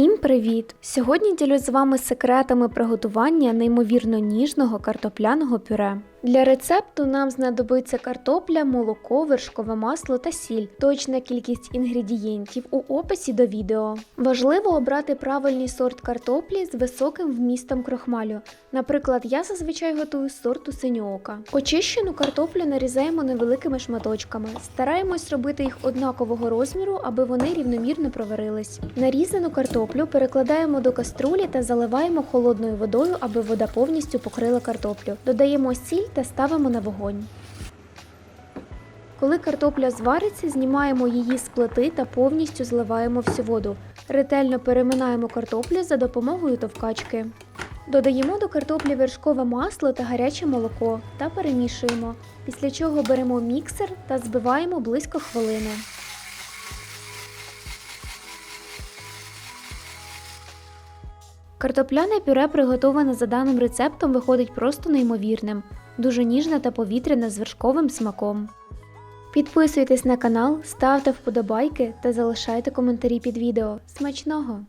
Всім привіт! Сьогодні ділюсь з вами секретами приготування неймовірно ніжного картопляного пюре. Для рецепту нам знадобиться картопля, молоко, вершкове масло та сіль. Точна кількість інгредієнтів у описі до відео. Важливо обрати правильний сорт картоплі з високим вмістом крохмалю. Наприклад, я зазвичай готую сорту синьоока. Очищену картоплю нарізаємо невеликими шматочками. Стараємось робити їх однакового розміру, аби вони рівномірно проварились. Нарізану картоплю перекладаємо до каструлі та заливаємо холодною водою, аби вода повністю покрила картоплю. Додаємо сіль та ставимо на вогонь. Коли картопля звариться, знімаємо її з плити та повністю зливаємо всю воду. Ретельно переминаємо картоплю за допомогою товкачки. Додаємо до картоплі вершкове масло та гаряче молоко та перемішуємо, після чого беремо міксер та збиваємо близько хвилини. Картопляне пюре, приготоване за даним рецептом, виходить просто неймовірним, дуже ніжна та повітряна з вершковим смаком. Підписуйтесь на канал, ставте вподобайки та залишайте коментарі під відео. Смачного!